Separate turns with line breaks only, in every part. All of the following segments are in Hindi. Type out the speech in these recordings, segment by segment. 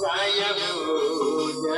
Saya oh, punya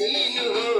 see you.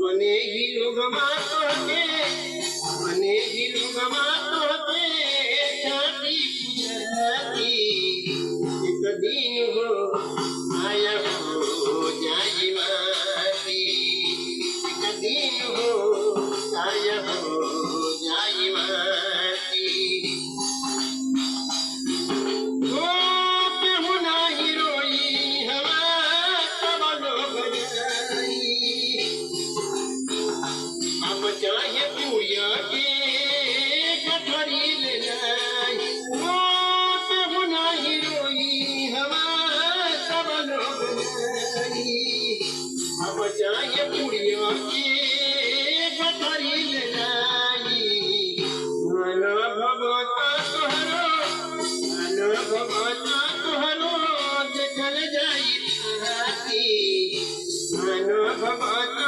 મને ગીરુ ગમા મને ગીરુ ગમા हाँ, बचाए बुढ़िया एक करी लाई मना भगवता तोहरो मना भगवता तोहरो जल जाई मना भगवता